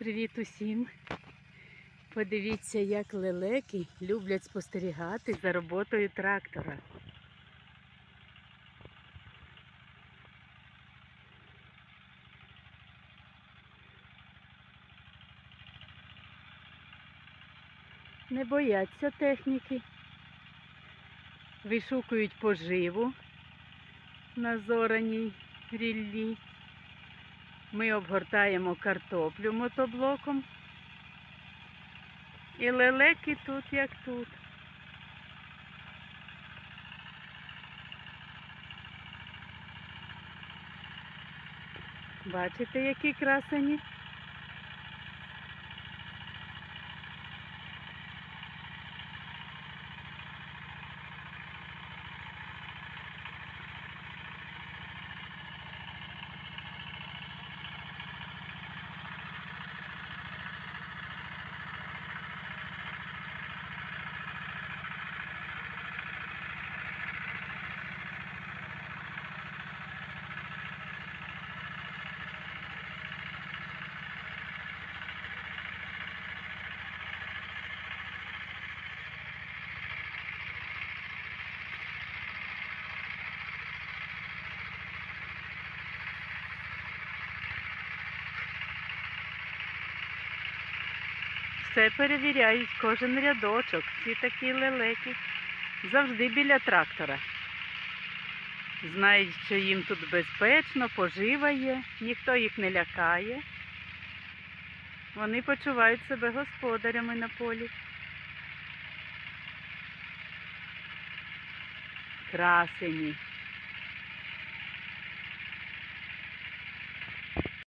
Привіт усім! Подивіться, як лелеки люблять спостерігати за роботою трактора. Не бояться техніки. Вишукують поживу на зораній ріллі. Ми обгортаємо картоплю мотоблоком. І лелеки тут, як тут. Бачите, які красені? Все перевіряють, кожен рядочок, ці такі лелеки. Завжди біля трактора. Знають, що їм тут безпечно, пожива є, ніхто їх не лякає. Вони почувають себе господарями на полі. Красені.